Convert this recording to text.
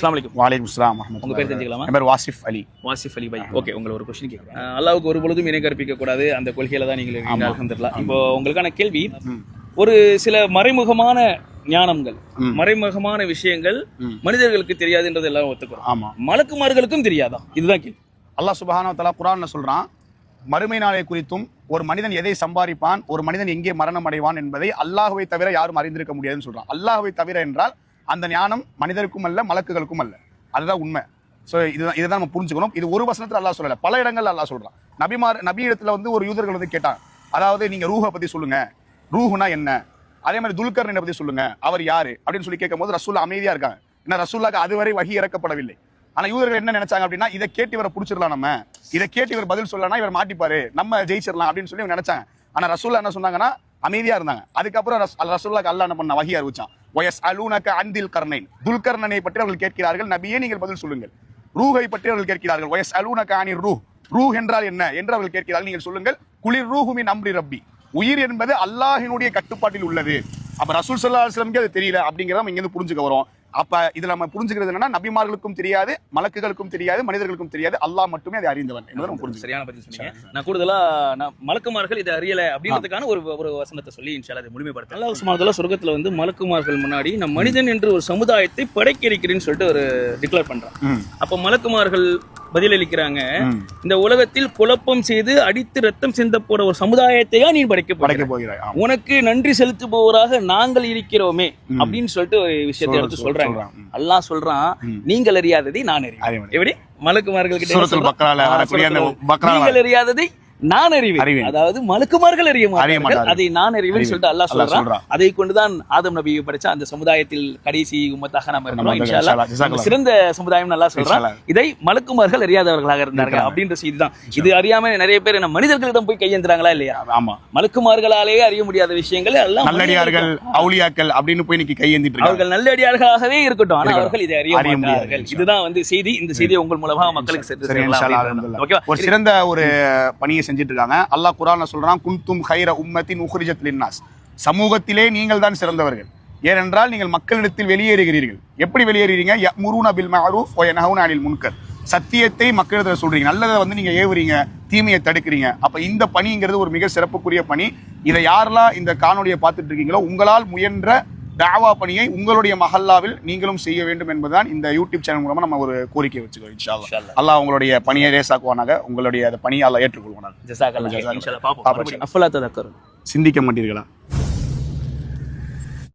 அஸ்லாம் வலைக்கும் வாலைக்கும் இஸ்லாம் உங்க பேர் தெரிஞ்சுக்கலாமா? என் பேர் வாசிஃப் அலி. வாசிஃப் அலி பாய் ஓகே உங்களை ஒரு கொஸ்டின் கேட்குறேன் அல்லாவுக்கு ஒரு பொழுதும் இணை கற்பிக்க கூடாது. அந்த கொள்கையில தான் நீங்கள் அல்ஹம்துலில்லாஹ். இப்போ உங்களுக்கான கேள்வி. ஒரு சில மறைமுகமான ஞானங்கள். மறைமுகமான விஷயங்கள். மனிதர்களுக்கு தெரியாதுன்றது எல்லாரும் ஒத்துக்கிறோம். ஆமா. மலக்குமார்களுக்கும் தெரியாதா? இதுதான் கேள்வி. அல்லாஹ் சுபஹானஹு வ தஆலா குர்ஆன்ல சொல்றான் மறுமை நாளை குறித்தும் ஒரு மனிதன் எதை சம்பாதிப்பான் ஒரு மனிதன் எங்கே மரணம் அடைவான் என்பதை அல்லாஹ்வை தவிர யாரும் அறிந்திருக்க முடியாதுன்னு சொல்றான். அல்லாஹ்வை தவிர என்றால் அந்த ஞானம் மனிதருக்கும் அல்ல மலக்குகளுக்கும் அல்ல. அதுதான் உண்மை. ஸோ இதுதான் இதுதான் நம்ம புரிஞ்சுக்கணும். இது ஒரு வசனத்தில் அல்லா சொல்லலை. பல இடங்கள்ல அல்லாஹ் சொல்கிறான் நபிமார் நபி இடத்துல வந்து ஒரு யூதர்கள் வந்து கேட்டாங்க. அதாவது நீங்கள் ரூஹை பற்றி சொல்லுங்கள் ரூஹுனா என்ன? அதே மாதிரி துல்கர்னை பற்றி சொல்லுங்கள் அவர் யார்? அப்படின்னு சொல்லி கேட்கும்போது ரசூல்லா அமைதியாக இருக்காங்க. ஏன்னா ரசூல்லாக்கு அதுவரை வகி இறக்கப்படவில்லை. ஆனால் யூதர்கள் என்ன நினைச்சாங்க அப்படின்னா இதை கேட்டு இவரை பிடிச்சிடலாம் நம்ம. இதை கேட்டு இவர் பதில் சொல்லலாம் இவர் மாட்டிப்பாரு. நம்ம ஜெயிச்சிடலாம் அப்படின்னு சொல்லி இவங்க நினைச்சாங்க. ஆனால் ரசூல்லா என்ன சொன்னாங்கன்னா அமைதியா இருந்தாங்க. அதுக்கப்புறம் அல் ரசூல்லாக்கு அல்லாஹ் என்ன பண்ண வகி அறிவிச்சான். ஒயஸ் அலூனக அந்தில் கர்ணைன். துல்கர்ணனை பற்றி அவர்கள் கேட்கிறார்கள். நபியே நீங்கள் பதில் சொல்லுங்கள். ரூஹை பற்றி அவர்கள் கேட்கிறார்கள். ஒயஸ் அலூனக அனி ரூ ரூஹ் என்றால் என்ன என்று அவர்கள் கேட்கிறார்கள். நீங்கள் சொல்லுங்கள். குளிர் ரூஹுமின் அம்ரி ரப்பி. உயிர் என்பது அல்லாஹினுடைய கட்டுப்பாட்டில் உள்ளது. அப்ப ரசூல் சல்லா அலுவலம்க்கு அது தெரியல அப்படிங்கிறத இங்கிருந்து புரிஞ்சுக்க வரும். அப்ப இதுல நம்ம புரிஞ்சுக்கிறது என்னன்னா நபிமார்களுக்கும் தெரியாது மலக்குகளுக்கும் தெரியாது மனிதர்களுக்கும் தெரியாது. அல்லாஹ் மட்டுமே அதை அறிந்தவன் என்பதை புரிஞ்சுக்கிறோம் சரியான பதில் சொன்னீங்க. நான் கூடுதலா நான் மலக்குமார்கள் இதை அறியல அப்படின்றதுக்கான ஒரு ஒரு வசனத்தை சொல்லி இன்ஷால்லா அதை முழுமைப்படுத்த அல்லாஹ் சுமாரதெல்லாம் சொர்க்கத்துல வந்து மலக்குமார்கள் முன்னாடி நான் மனிதன் என்று ஒரு சமுதாயத்தை படைக்க இருக்கிறேன்னு சொல்லிட்டு ஒரு டிக்ளேர் பண்றான். அப்ப மலக்குமார்கள் பதிலளிக்கிறாங்க. இந்த உலகத்தில் குழப்பம் செய்து அடித்து ரத்தம் சிந்த போற ஒரு சமுதாயத்தையா நீ படைக்க படைக்க போகிற போகிறாய். உனக்கு நன்றி செலுத்துபவராக நாங்கள் இருக்கிறோமே. அப்படின்னு சொல்லிட்டு ஒரு விஷயத்தை எடுத்து சொல்றாங்க சொல்றான். ம். அல்லாஹ் சொல்றான். நீங்கள் அறியாததை நான் அறிவேன். எப்படி மலக்குமார்கள் கிட்ட நீங்கள் அறியாததை நான் அறிவேன் அறிவேன். அதாவது மலக்குமார்கள் அறிய மாட்டார்கள். அதை நான் அறிவேன். சொல்லிட்டு அல்லாஹ் சொல்றான். அதை கொண்டுதான் ஆதம் நபியை படிச்ச அந்த சமுதாயத்தில் கடைசி உம்மத்தாக அல்லாஹ். நம்ம சிறந்த சமுதாயம் நல்லா சொல்றான் இதை மலக்குமார்கள் அறியாதவர்களாக இருந்தார்கள். அப்படின்ற செய்தி தான் இது அறியாம நிறைய பேர் நம்ம மனிதர்களிடம் போய் கையேந்துறாங்களா இல்லையா ஆமா மலக்குமார்களாலேயே அறிய முடியாத விஷயங்கள் எல்லாம் நல்லடியார்கள் அவுலியாக்கள் அப்படின்னு போய் இன்னைக்கு கையேந்திட்டு அவர்கள் நல்லடியார்களாகவே இருக்கட்டும் ஆனா. அவர்கள் இதை அறிய. மாட்டார்கள் இதுதான் வந்து செய்தி இந்த செய்தியை உங்கள் மூலமாக மக்களுக்கு சென்று. ஓகேவா ஒரு சிறந்த ஒரு பணியை செஞ்சுட்டு இருக்காங்க அல்லாஹ் குரான்ல சொல்கிறான் குன்தும் ஹைர உம்மத்தின் உஹ்ரிஜத் லின்னாஸ். சமூகத்திலே நீங்கள் தான் சிறந்தவர்கள். ஏனென்றால் நீங்கள் மக்களிடத்தில் வெளியேறுகிறீர்கள். எப்படி வெளியேறுறீங்க யமுருன பில் மஅரூஃப் ஒய நஹவுன் அனில் முன்கர் சத்தியத்தை மக்களிடத்தில் சொல்கிறீங்க நல்லதை வந்து நீங்கள் ஏவுறீங்க தீமையை தடுக்கிறீங்க. அப்போ இந்த பணிங்கிறது ஒரு மிக சிறப்புக்குரிய பணி. இதை யாரெல்லாம் இந்த காணொலியை பார்த்துட்டு இருக்கீங்களோ உங்களால் முயன்ற தாவா பணியை உங்களுடைய மஹல்லாவில் நீங்களும் செய்ய வேண்டும் என்பதுதான் இந்த யூடியூப் சேனல் மூலமா நம்ம ஒரு கோரிக்கை இன்ஷா அல்லாஹ். அல்லாஹ் உங்களுடைய பணியை ரேசாக்குவானாக உங்களுடைய பணியை அல்லாஹ் ஏற்றுக்கொள்வானாக. சிந்திக்க மாட்டீர்களா?